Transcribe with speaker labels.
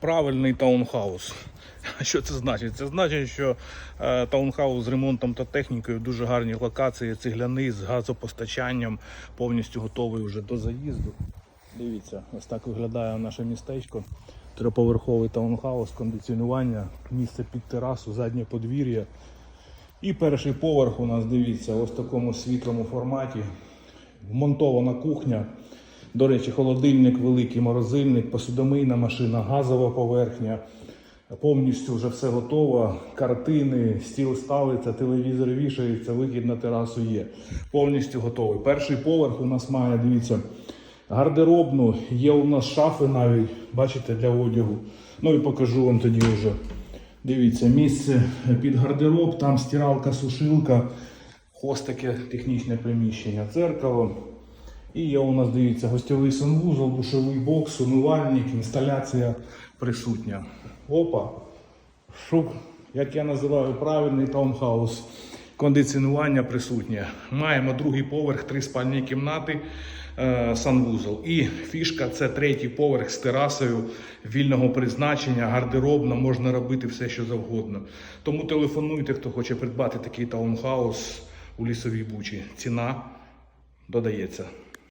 Speaker 1: правильний таунхаус. Що це значить? Це значить, що е, таунхаус з ремонтом та технікою в дуже гарній локації, цегляний з газопостачанням, повністю готовий вже до заїзду. Дивіться, ось так виглядає наше містечко. Триповерховий таунхаус, кондиціонування, місце під терасу, заднє подвір'я. І перший поверх у нас, дивіться, ось в такому світлому форматі. Вмонтована кухня. До речі, холодильник, великий морозильник, посудомийна машина, газова поверхня. Повністю вже все готово. Картини, стіл ставиться, телевізор вішається, вихід на терасу є. Повністю готовий. Перший поверх у нас має, дивіться, гардеробну, є у нас шафи навіть, бачите, для одягу. Ну і покажу вам тоді вже. Дивіться, місце під гардероб, там стиралка, сушилка, ось таке технічне приміщення, дзеркало. І є у нас, дивіться, гостьовий санвузол, душовий бокс, умивальник, інсталяція присутня. Опа! Шук, як я називаю правильний таунхаус. Кондиціонування присутнє. Маємо другий поверх, три спальні кімнати, е, санвузол. І фішка це третій поверх з терасою вільного призначення, гардеробна, можна робити все, що завгодно. Тому телефонуйте, хто хоче придбати такий таунхаус у лісовій бучі. Ціна додається.